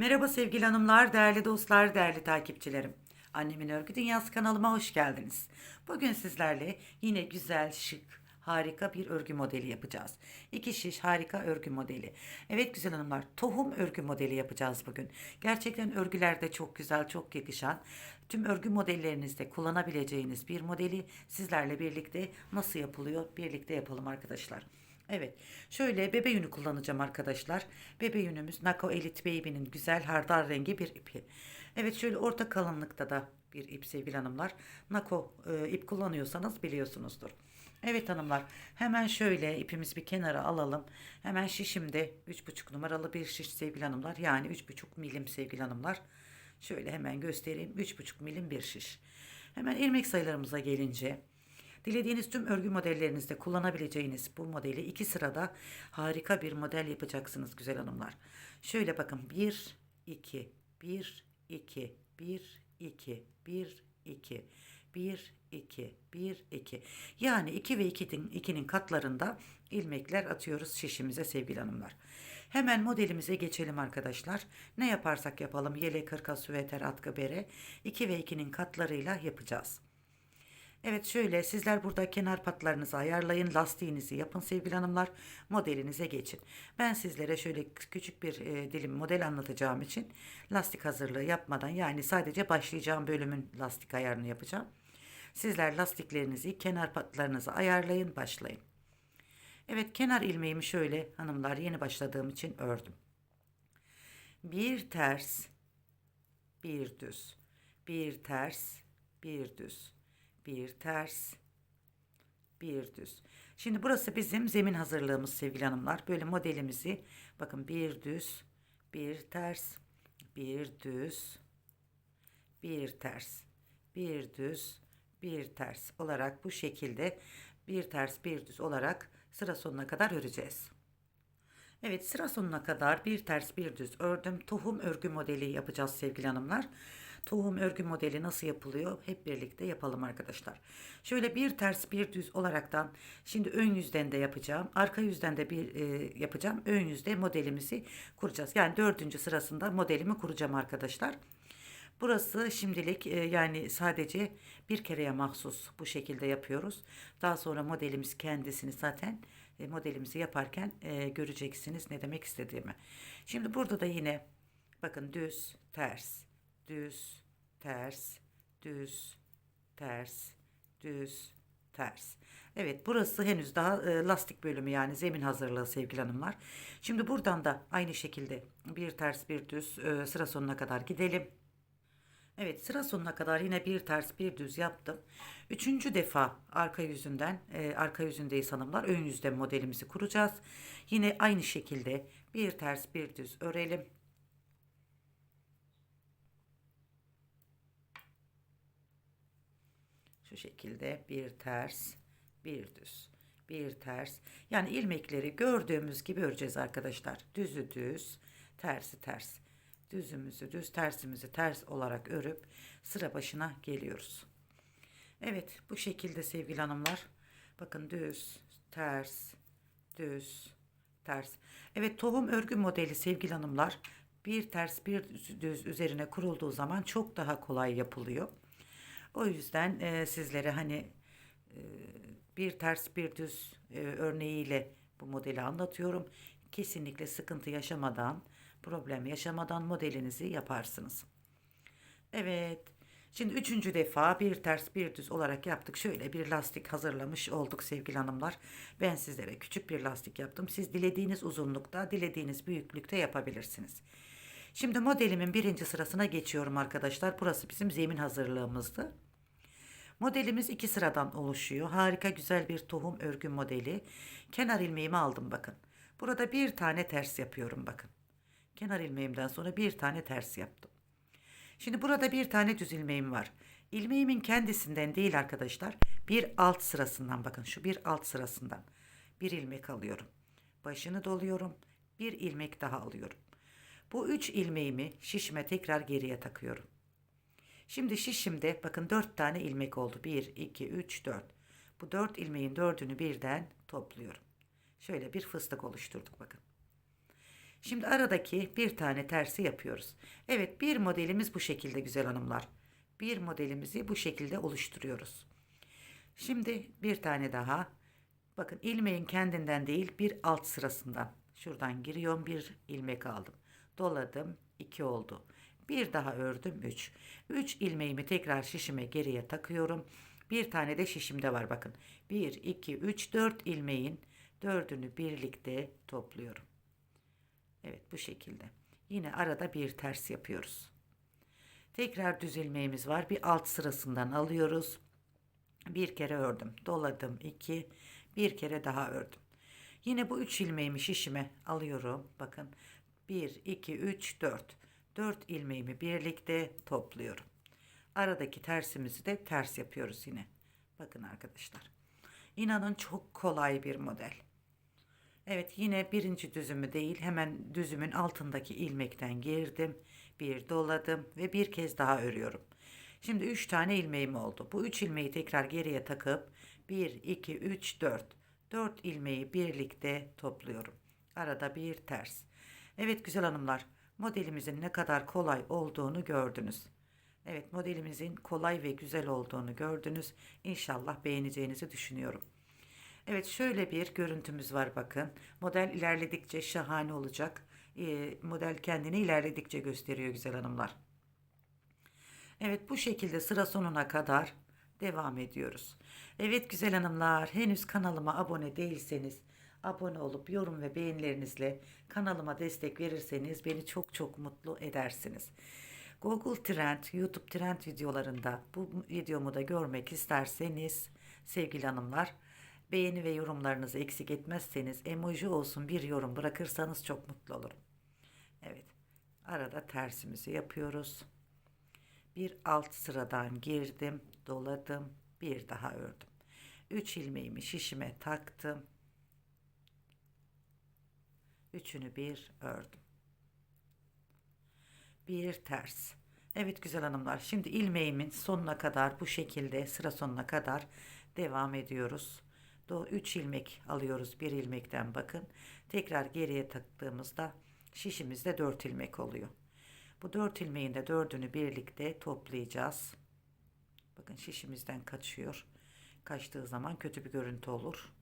Merhaba sevgili hanımlar, değerli dostlar, değerli takipçilerim. Annemin Örgü Dünyası kanalıma hoş geldiniz. Bugün sizlerle yine güzel, şık, harika bir örgü modeli yapacağız. İki şiş harika örgü modeli. Evet güzel hanımlar, tohum örgü modeli yapacağız bugün. Gerçekten örgülerde çok güzel, çok yakışan, tüm örgü modellerinizde kullanabileceğiniz bir modeli sizlerle birlikte nasıl yapılıyor birlikte yapalım arkadaşlar. Evet. Şöyle bebe yünü kullanacağım arkadaşlar. Bebe yünümüz Nako Elite Baby'nin güzel hardal rengi bir ipi. Evet şöyle orta kalınlıkta da bir ip sevgili hanımlar. Nako e, ip kullanıyorsanız biliyorsunuzdur. Evet hanımlar hemen şöyle ipimizi bir kenara alalım. Hemen şişimde 3,5 numaralı bir şiş sevgili hanımlar. Yani 3,5 milim sevgili hanımlar. Şöyle hemen göstereyim. 3,5 milim bir şiş. Hemen ilmek sayılarımıza gelince Dilediğiniz tüm örgü modellerinizde kullanabileceğiniz bu modeli iki sırada harika bir model yapacaksınız güzel hanımlar. Şöyle bakın 1, 2, 1, 2, 1, 2, 1, 2, 1, 2, 1, 2. Yani 2 ve 2'nin, 2'nin katlarında ilmekler atıyoruz şişimize sevgili hanımlar. Hemen modelimize geçelim arkadaşlar. Ne yaparsak yapalım yelek, hırka, süveter, atkı, bere 2 ve 2'nin katlarıyla yapacağız. Evet şöyle sizler burada kenar patlarınızı ayarlayın. Lastiğinizi yapın sevgili hanımlar. Modelinize geçin. Ben sizlere şöyle küçük bir e, dilim model anlatacağım için lastik hazırlığı yapmadan yani sadece başlayacağım bölümün lastik ayarını yapacağım. Sizler lastiklerinizi kenar patlarınızı ayarlayın başlayın. Evet kenar ilmeğimi şöyle hanımlar yeni başladığım için ördüm. Bir ters, bir düz, bir ters, bir düz bir ters, bir düz. Şimdi burası bizim zemin hazırlığımız sevgili hanımlar. Böyle modelimizi bakın bir düz, bir ters, bir düz, bir ters, bir düz, bir ters olarak bu şekilde bir ters bir düz olarak sıra sonuna kadar öreceğiz. Evet sıra sonuna kadar bir ters bir düz ördüm. Tohum örgü modeli yapacağız sevgili hanımlar. Tohum örgü modeli nasıl yapılıyor? Hep birlikte yapalım arkadaşlar. Şöyle bir ters bir düz olaraktan şimdi ön yüzden de yapacağım. Arka yüzden de bir e, yapacağım. Ön yüzde modelimizi kuracağız. Yani dördüncü sırasında modelimi kuracağım arkadaşlar. Burası şimdilik e, yani sadece bir kereye mahsus bu şekilde yapıyoruz. Daha sonra modelimiz kendisini zaten e, modelimizi yaparken e, göreceksiniz ne demek istediğimi. Şimdi burada da yine bakın düz, ters, düz, ters, düz, ters, düz, ters. Evet burası henüz daha e, lastik bölümü yani zemin hazırlığı sevgili hanımlar. Şimdi buradan da aynı şekilde bir ters bir düz e, sıra sonuna kadar gidelim. Evet sıra sonuna kadar yine bir ters bir düz yaptım. Üçüncü defa arka yüzünden e, arka yüzündeyiz hanımlar ön yüzde modelimizi kuracağız. Yine aynı şekilde bir ters bir düz örelim. Şu şekilde bir ters, bir düz, bir ters. Yani ilmekleri gördüğümüz gibi öreceğiz arkadaşlar. Düzü düz, tersi ters. Düzümüzü düz, tersimizi ters olarak örüp sıra başına geliyoruz. Evet, bu şekilde sevgili hanımlar. Bakın düz, ters, düz, ters. Evet, tohum örgü modeli sevgili hanımlar. Bir ters bir düz üzerine kurulduğu zaman çok daha kolay yapılıyor. O yüzden e, sizlere hani e, bir ters bir düz e, örneğiyle bu modeli anlatıyorum. Kesinlikle sıkıntı yaşamadan, problem yaşamadan modelinizi yaparsınız. Evet. Şimdi üçüncü defa bir ters bir düz olarak yaptık. Şöyle bir lastik hazırlamış olduk sevgili hanımlar. Ben sizlere küçük bir lastik yaptım. Siz dilediğiniz uzunlukta, dilediğiniz büyüklükte yapabilirsiniz. Şimdi modelimin birinci sırasına geçiyorum arkadaşlar. Burası bizim zemin hazırlığımızdı. Modelimiz iki sıradan oluşuyor. Harika güzel bir tohum örgü modeli. Kenar ilmeğimi aldım bakın. Burada bir tane ters yapıyorum bakın. Kenar ilmeğimden sonra bir tane ters yaptım. Şimdi burada bir tane düz ilmeğim var. İlmeğimin kendisinden değil arkadaşlar. Bir alt sırasından bakın şu bir alt sırasından. Bir ilmek alıyorum. Başını doluyorum. Bir ilmek daha alıyorum. Bu üç ilmeğimi şişime tekrar geriye takıyorum. Şimdi şişimde bakın dört tane ilmek oldu. Bir, iki, üç, dört. Bu dört ilmeğin dördünü birden topluyorum. Şöyle bir fıstık oluşturduk bakın. Şimdi aradaki bir tane tersi yapıyoruz. Evet bir modelimiz bu şekilde güzel hanımlar. Bir modelimizi bu şekilde oluşturuyoruz. Şimdi bir tane daha. Bakın ilmeğin kendinden değil bir alt sırasından. Şuradan giriyorum bir ilmek aldım. Doladım 2 oldu. Bir daha ördüm 3. 3 ilmeğimi tekrar şişime geriye takıyorum. Bir tane de şişimde var bakın. 1, 2, 3, 4 ilmeğin dördünü birlikte topluyorum. Evet bu şekilde. Yine arada bir ters yapıyoruz. Tekrar düz ilmeğimiz var. Bir alt sırasından alıyoruz. Bir kere ördüm. Doladım 2. Bir kere daha ördüm. Yine bu 3 ilmeğimi şişime alıyorum. Bakın 1, 2, 3, 4. 4 ilmeğimi birlikte topluyorum. Aradaki tersimizi de ters yapıyoruz yine. Bakın arkadaşlar. İnanın çok kolay bir model. Evet yine birinci düzümü değil hemen düzümün altındaki ilmekten girdim. Bir doladım ve bir kez daha örüyorum. Şimdi 3 tane ilmeğim oldu. Bu 3 ilmeği tekrar geriye takıp 1, 2, 3, 4. 4 ilmeği birlikte topluyorum. Arada bir ters. Evet güzel hanımlar modelimizin ne kadar kolay olduğunu gördünüz. Evet modelimizin kolay ve güzel olduğunu gördünüz. İnşallah beğeneceğinizi düşünüyorum. Evet şöyle bir görüntümüz var bakın. Model ilerledikçe şahane olacak. Ee, model kendini ilerledikçe gösteriyor güzel hanımlar. Evet bu şekilde sıra sonuna kadar devam ediyoruz. Evet güzel hanımlar henüz kanalıma abone değilseniz abone olup yorum ve beğenilerinizle kanalıma destek verirseniz beni çok çok mutlu edersiniz. Google Trend, YouTube Trend videolarında bu videomu da görmek isterseniz sevgili hanımlar beğeni ve yorumlarınızı eksik etmezseniz emoji olsun bir yorum bırakırsanız çok mutlu olurum. Evet arada tersimizi yapıyoruz. Bir alt sıradan girdim, doladım, bir daha ördüm. 3 ilmeğimi şişime taktım. Üçünü bir ördüm. Bir ters. Evet güzel hanımlar. Şimdi ilmeğimin sonuna kadar bu şekilde sıra sonuna kadar devam ediyoruz. 3 ilmek alıyoruz bir ilmekten bakın. Tekrar geriye taktığımızda şişimizde 4 ilmek oluyor. Bu 4 ilmeğin de 4'ünü birlikte toplayacağız. Bakın şişimizden kaçıyor. Kaçtığı zaman kötü bir görüntü olur.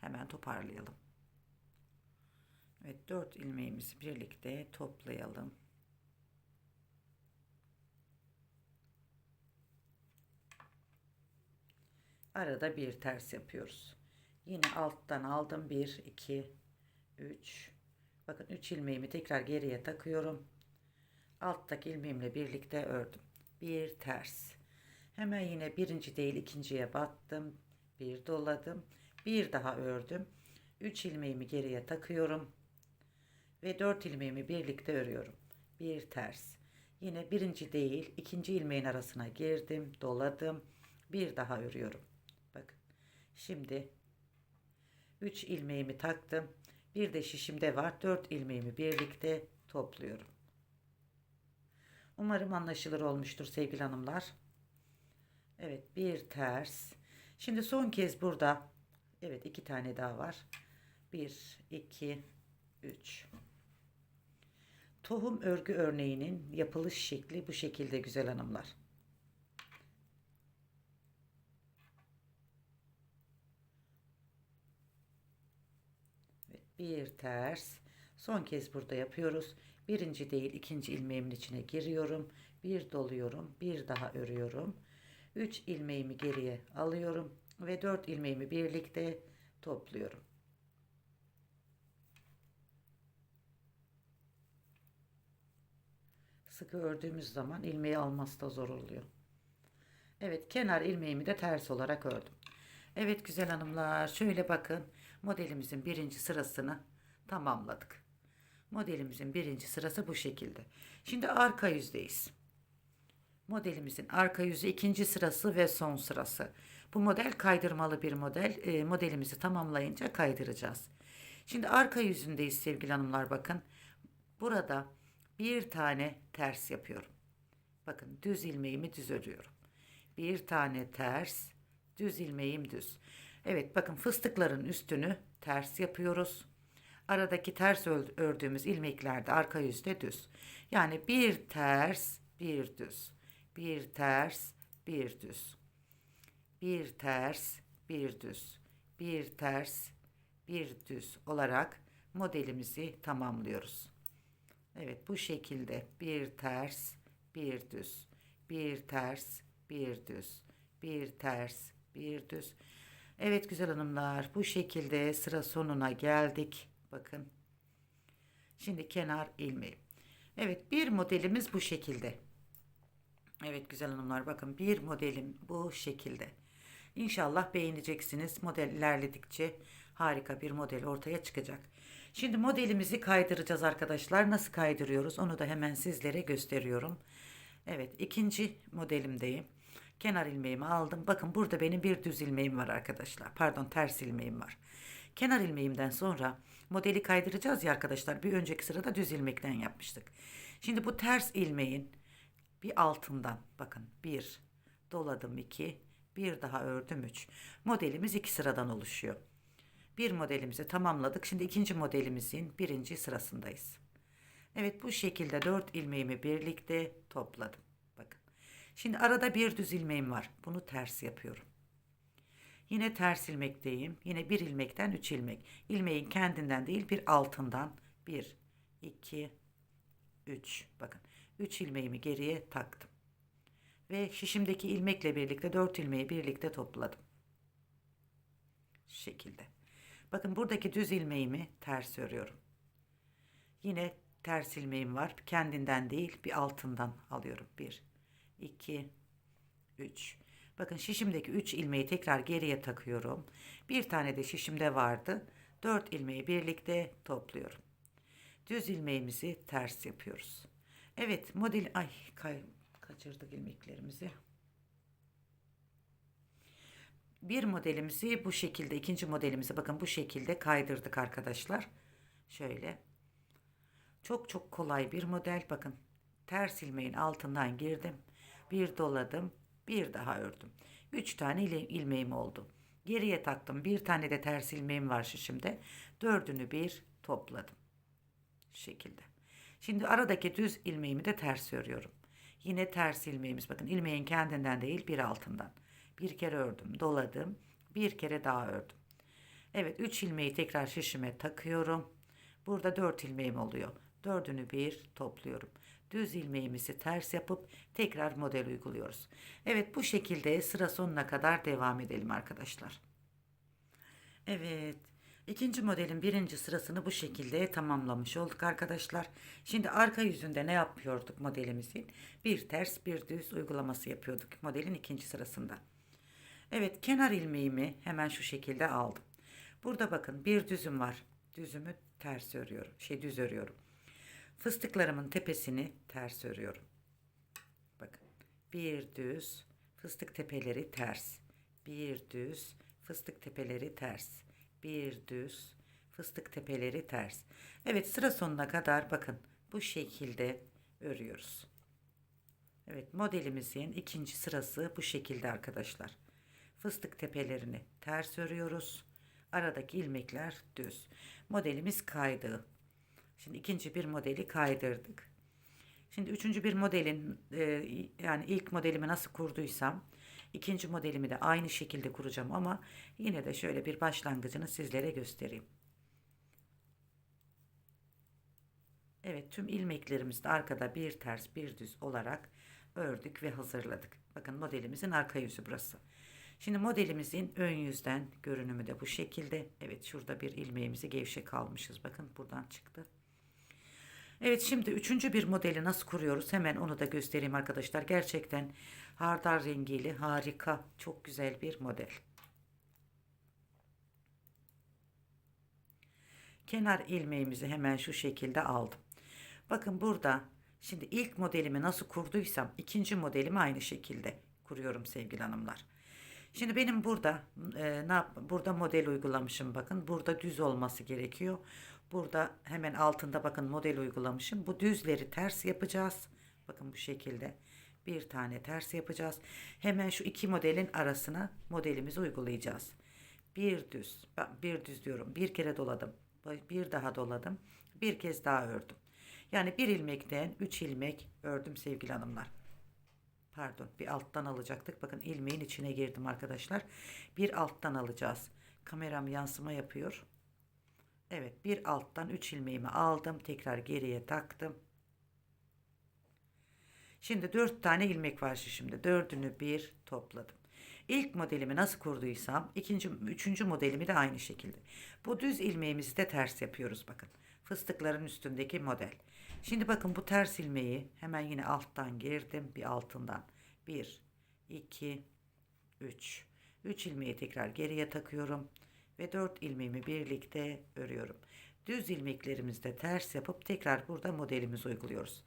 Hemen toparlayalım. Evet 4 ilmeğimizi birlikte toplayalım. Arada bir ters yapıyoruz. Yine alttan aldım 1 2 3 Bakın 3 ilmeğimi tekrar geriye takıyorum. Alttaki ilmeğimle birlikte ördüm. Bir ters. Hemen yine birinci değil ikinciye battım. Bir doladım. Bir daha ördüm. 3 ilmeğimi geriye takıyorum. Ve 4 ilmeğimi birlikte örüyorum. Bir ters. Yine birinci değil ikinci ilmeğin arasına girdim. Doladım. Bir daha örüyorum. Bakın. Şimdi 3 ilmeğimi taktım. Bir de şişimde var. 4 ilmeğimi birlikte topluyorum. Umarım anlaşılır olmuştur sevgili hanımlar. Evet bir ters. Şimdi son kez burada evet iki tane daha var. 1 2 3 Tohum örgü örneğinin yapılış şekli bu şekilde güzel hanımlar. Bir ters. Son kez burada yapıyoruz. Birinci değil ikinci ilmeğimin içine giriyorum. Bir doluyorum. Bir daha örüyorum. Üç ilmeğimi geriye alıyorum. Ve dört ilmeğimi birlikte topluyorum. Sıkı ördüğümüz zaman ilmeği alması da zor oluyor. Evet kenar ilmeğimi de ters olarak ördüm. Evet güzel hanımlar şöyle bakın modelimizin birinci sırasını tamamladık. Modelimizin birinci sırası bu şekilde. Şimdi arka yüzdeyiz. Modelimizin arka yüzü ikinci sırası ve son sırası. Bu model kaydırmalı bir model. E, modelimizi tamamlayınca kaydıracağız. Şimdi arka yüzündeyiz sevgili hanımlar bakın. Burada bir tane ters yapıyorum. Bakın düz ilmeğimi düz örüyorum. Bir tane ters, düz ilmeğim düz. Evet bakın fıstıkların üstünü ters yapıyoruz. Aradaki ters ör- ördüğümüz ilmeklerde arka yüzde düz. Yani bir ters, bir düz. Bir ters, bir düz. Bir ters, bir düz. Bir ters, bir düz olarak modelimizi tamamlıyoruz. Evet bu şekilde bir ters, bir düz, bir ters, bir düz, bir ters, bir düz. Evet güzel hanımlar bu şekilde sıra sonuna geldik. Bakın. Şimdi kenar ilmeği. Evet bir modelimiz bu şekilde. Evet güzel hanımlar bakın bir modelim bu şekilde. İnşallah beğeneceksiniz. Model ilerledikçe harika bir model ortaya çıkacak. Şimdi modelimizi kaydıracağız arkadaşlar. Nasıl kaydırıyoruz onu da hemen sizlere gösteriyorum. Evet ikinci modelimdeyim. Kenar ilmeğimi aldım. Bakın burada benim bir düz ilmeğim var arkadaşlar. Pardon ters ilmeğim var. Kenar ilmeğimden sonra modeli kaydıracağız ya arkadaşlar. Bir önceki sırada düz ilmekten yapmıştık. Şimdi bu ters ilmeğin bir altından bakın bir doladım iki bir daha ördüm üç. Modelimiz iki sıradan oluşuyor. Bir modelimizi tamamladık. Şimdi ikinci modelimizin birinci sırasındayız. Evet bu şekilde dört ilmeğimi birlikte topladım. Bakın. Şimdi arada bir düz ilmeğim var. Bunu ters yapıyorum. Yine ters ilmekteyim. Yine bir ilmekten üç ilmek. İlmeğin kendinden değil bir altından. Bir, iki, üç. Bakın. Üç ilmeğimi geriye taktım. Ve şişimdeki ilmekle birlikte dört ilmeği birlikte topladım. Şu şekilde. Bakın buradaki düz ilmeğimi ters örüyorum. Yine ters ilmeğim var. Kendinden değil bir altından alıyorum. 1, 2, 3. Bakın şişimdeki 3 ilmeği tekrar geriye takıyorum. Bir tane de şişimde vardı. 4 ilmeği birlikte topluyorum. Düz ilmeğimizi ters yapıyoruz. Evet model ay kay, kaçırdık ilmeklerimizi. Bir modelimizi bu şekilde, ikinci modelimizi bakın bu şekilde kaydırdık arkadaşlar. Şöyle. Çok çok kolay bir model. Bakın ters ilmeğin altından girdim. Bir doladım. Bir daha ördüm. Üç tane ile- ilmeğim oldu. Geriye taktım. Bir tane de ters ilmeğim var şişimde. Dördünü bir topladım. Şu şekilde. Şimdi aradaki düz ilmeğimi de ters örüyorum. Yine ters ilmeğimiz bakın ilmeğin kendinden değil bir altından. Bir kere ördüm, doladım. Bir kere daha ördüm. Evet 3 ilmeği tekrar şişime takıyorum. Burada 4 ilmeğim oluyor. Dördünü bir topluyorum. Düz ilmeğimizi ters yapıp tekrar model uyguluyoruz. Evet bu şekilde sıra sonuna kadar devam edelim arkadaşlar. Evet. ikinci modelin birinci sırasını bu şekilde tamamlamış olduk arkadaşlar. Şimdi arka yüzünde ne yapıyorduk modelimizin? Bir ters bir düz uygulaması yapıyorduk modelin ikinci sırasında. Evet kenar ilmeğimi hemen şu şekilde aldım. Burada bakın bir düzüm var. Düzümü ters örüyorum. Şey düz örüyorum. Fıstıklarımın tepesini ters örüyorum. Bakın bir düz fıstık tepeleri ters. Bir düz fıstık tepeleri ters. Bir düz fıstık tepeleri ters. Evet sıra sonuna kadar bakın bu şekilde örüyoruz. Evet modelimizin ikinci sırası bu şekilde arkadaşlar. Fıstık tepelerini ters örüyoruz. Aradaki ilmekler düz. Modelimiz kaydı. Şimdi ikinci bir modeli kaydırdık. Şimdi üçüncü bir modelin e, yani ilk modelimi nasıl kurduysam ikinci modelimi de aynı şekilde kuracağım ama yine de şöyle bir başlangıcını sizlere göstereyim. Evet tüm ilmeklerimizi de arkada bir ters bir düz olarak ördük ve hazırladık. Bakın modelimizin arka yüzü burası. Şimdi modelimizin ön yüzden görünümü de bu şekilde. Evet şurada bir ilmeğimizi gevşek almışız. Bakın buradan çıktı. Evet şimdi üçüncü bir modeli nasıl kuruyoruz hemen onu da göstereyim arkadaşlar. Gerçekten hardal rengiyle harika çok güzel bir model. Kenar ilmeğimizi hemen şu şekilde aldım. Bakın burada şimdi ilk modelimi nasıl kurduysam ikinci modelimi aynı şekilde kuruyorum sevgili hanımlar. Şimdi benim burada e, ne yap burada model uygulamışım bakın. Burada düz olması gerekiyor. Burada hemen altında bakın model uygulamışım. Bu düzleri ters yapacağız. Bakın bu şekilde bir tane ters yapacağız. Hemen şu iki modelin arasına modelimizi uygulayacağız. bir düz. Bir düz diyorum. Bir kere doladım. Bir daha doladım. Bir kez daha ördüm. Yani bir ilmekten üç ilmek ördüm sevgili hanımlar. Pardon bir alttan alacaktık. Bakın ilmeğin içine girdim arkadaşlar. Bir alttan alacağız. Kameram yansıma yapıyor. Evet bir alttan 3 ilmeğimi aldım. Tekrar geriye taktım. Şimdi 4 tane ilmek var şimdi. Dördünü bir topladım. İlk modelimi nasıl kurduysam ikinci, üçüncü modelimi de aynı şekilde. Bu düz ilmeğimizi de ters yapıyoruz bakın. Fıstıkların üstündeki model. Şimdi bakın bu ters ilmeği hemen yine alttan girdim. Bir altından. 1, 2, 3. 3 ilmeği tekrar geriye takıyorum ve 4 ilmeğimi birlikte örüyorum. Düz ilmeklerimizi de ters yapıp tekrar burada modelimizi uyguluyoruz.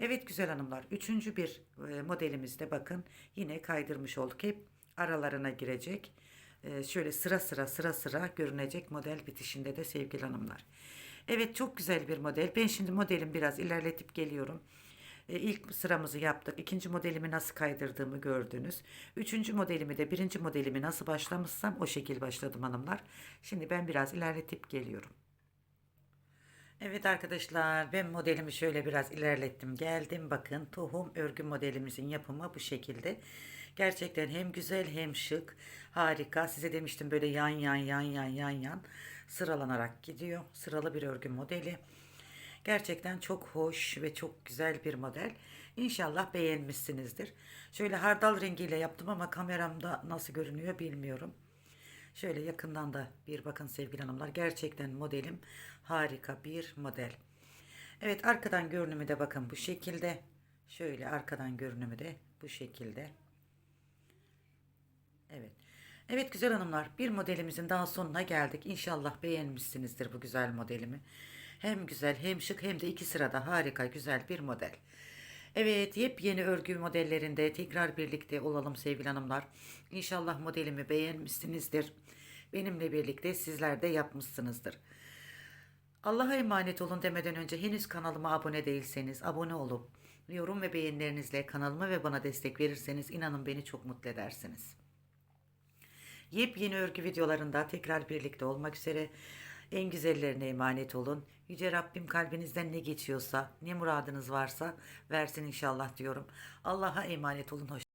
Evet güzel hanımlar. Üçüncü bir e, modelimizde bakın yine kaydırmış olduk. Hep aralarına girecek. E, şöyle sıra sıra sıra sıra görünecek model bitişinde de sevgili hanımlar. Evet çok güzel bir model. Ben şimdi modelimi biraz ilerletip geliyorum. E, İlk sıramızı yaptık. İkinci modelimi nasıl kaydırdığımı gördünüz. Üçüncü modelimi de birinci modelimi nasıl başlamışsam o şekil başladım hanımlar. Şimdi ben biraz ilerletip geliyorum. Evet arkadaşlar ben modelimi şöyle biraz ilerlettim geldim bakın tohum örgü modelimizin yapımı bu şekilde gerçekten hem güzel hem şık harika size demiştim böyle yan yan yan yan yan yan sıralanarak gidiyor sıralı bir örgü modeli gerçekten çok hoş ve çok güzel bir model İnşallah beğenmişsinizdir şöyle hardal rengiyle yaptım ama kameramda nasıl görünüyor bilmiyorum Şöyle yakından da bir bakın sevgili hanımlar. Gerçekten modelim harika bir model. Evet arkadan görünümü de bakın bu şekilde. Şöyle arkadan görünümü de bu şekilde. Evet. Evet güzel hanımlar bir modelimizin daha sonuna geldik. İnşallah beğenmişsinizdir bu güzel modelimi. Hem güzel hem şık hem de iki sırada harika güzel bir model. Evet yepyeni örgü modellerinde tekrar birlikte olalım sevgili hanımlar. İnşallah modelimi beğenmişsinizdir. Benimle birlikte sizler de yapmışsınızdır. Allah'a emanet olun demeden önce henüz kanalıma abone değilseniz abone olup yorum ve beğenilerinizle kanalıma ve bana destek verirseniz inanın beni çok mutlu edersiniz. Yepyeni örgü videolarında tekrar birlikte olmak üzere en güzellerine emanet olun. Yüce Rabbim kalbinizden ne geçiyorsa, ne muradınız varsa versin inşallah diyorum. Allah'a emanet olun. Hoş